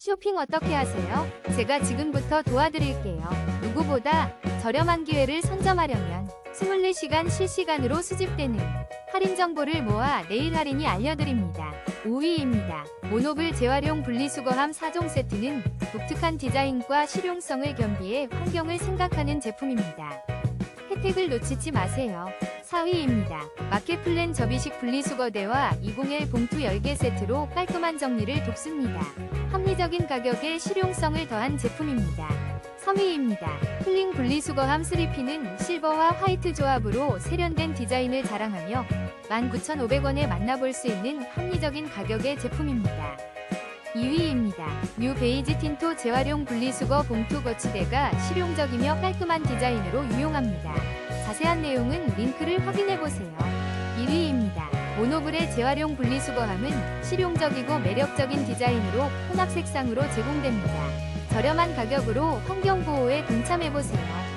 쇼핑 어떻게 하세요? 제가 지금부터 도와드릴게요. 누구보다 저렴한 기회를 선점하려면 24시간 실시간으로 수집되는 할인 정보를 모아 내일 할인이 알려드립니다. 5위입니다. 모노블 재활용 분리수거함 4종 세트는 독특한 디자인과 실용성을 겸비해 환경을 생각하는 제품입니다. 혜택을 놓치지 마세요. 4위입니다. 마켓플랜 접이식 분리수거대와 201 봉투 10개 세트로 깔끔한 정리를 돕습니다. 합리적인 가격에 실용성을 더한 제품입니다. 3위입니다. 클링 분리수거함 3P는 실버와 화이트 조합으로 세련된 디자인을 자랑하며 19,500원에 만나볼 수 있는 합리적인 가격의 제품입니다. 2위입니다. 뉴 베이지 틴토 재활용 분리수거 봉투 거치대가 실용적이며 깔끔한 디자인으로 유용합니다. 자세한 내용은 링크를 확인해보세요. 1위입니다. 모노블의 재활용 분리수거함은 실용적이고 매력적인 디자인으로 혼합 색상으로 제공됩니다. 저렴한 가격으로 환경보호에 동참해보세요.